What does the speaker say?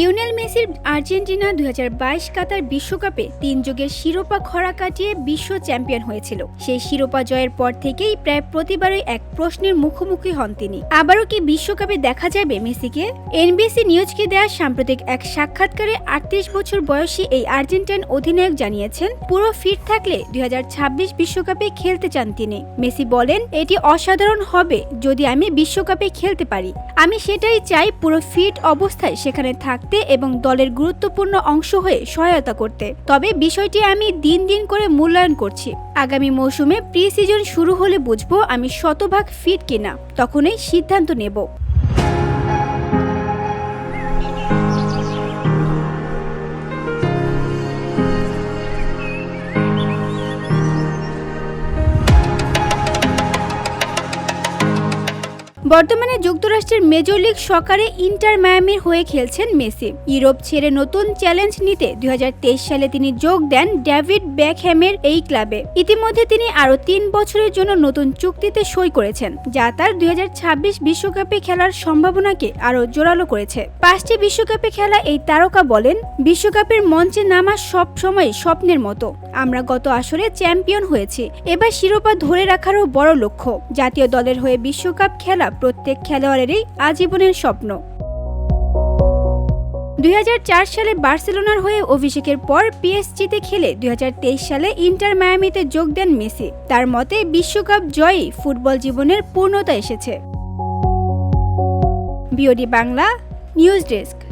Lionel মেসির Argentina দুই হাজার কাতার বিশ্বকাপে তিন যুগের শিরোপা খরা কাটিয়ে বিশ্ব চ্যাম্পিয়ন হয়েছিল। সেই শিরোপা জয়ের পর থেকেই প্রায় প্রতিবারই এক প্রশ্নের মুখোমুখি হন তিনি। আবারও কি বিশ্বকাপে দেখা যাবে মেসিকে? এনবিসি নিউজকে দেওয়া সাম্প্রতিক এক সাক্ষাৎকারে আটত্রিশ বছর বয়সী এই আর্জেন্টাইন অধিনায়ক জানিয়েছেন, পুরো ফিট থাকলে দুই বিশ্বকাপে খেলতে চান তিনি। মেসি বলেন, এটি অসাধারণ হবে যদি আমি বিশ্বকাপে খেলতে পারি। আমি সেটাই চাই পুরো ফিট অবস্থায় সেখানে থাকতে এবং দলের গুরুত্বপূর্ণ অংশ হয়ে সহায়তা করতে। তবে বিষয়টি আমি দিন দিন করে মূল্যায়ন করছি। আগামী মৌসুমে প্রি সিজন শুরু হলে বুঝব আমি শতভাগ ফিট কিনা। তখনই সিদ্ধান্ত নেব। বর্তমানে যুক্তরাষ্ট্রের মেজর লিগ সকারে ইন্টার মায়ামির হয়ে খেলছেন মেসি। ইউরোপ ছেড়ে নতুন চ্যালেঞ্জ নিতে দু হাজার তেইশ সালে তিনি যোগ দেন ডেভিড ব্যাকহ্যামের এই ক্লাবে। ইতিমধ্যে তিনি আরও তিন বছরের জন্য নতুন চুক্তিতে সই করেছেন, যা তার দুই বিশ্বকাপে খেলার সম্ভাবনাকে আরও জোরালো করেছে। পাঁচটি বিশ্বকাপে খেলা এই তারকা বলেন, বিশ্বকাপের মঞ্চে নামা সব সময় স্বপ্নের মতো। আমরা গত আসরে চ্যাম্পিয়ন হয়েছি, এবার শিরোপা ধরে রাখারও বড় লক্ষ্য। জাতীয় দলের হয়ে বিশ্বকাপ খেলা প্রত্যেক খেলোয়াড়েরই আজীবনের স্বপ্ন। দুই সালে বার্সেলোনার হয়ে অভিষেকের পর পিএসজিতে খেলে দুই হাজার তেইশ সালে ইন্টার মায়ামিতে যোগ দেন মেসি। তার মতে, বিশ্বকাপ জয়ই ফুটবল জীবনের পূর্ণতা এসেছে। BOD Bangla, news desk.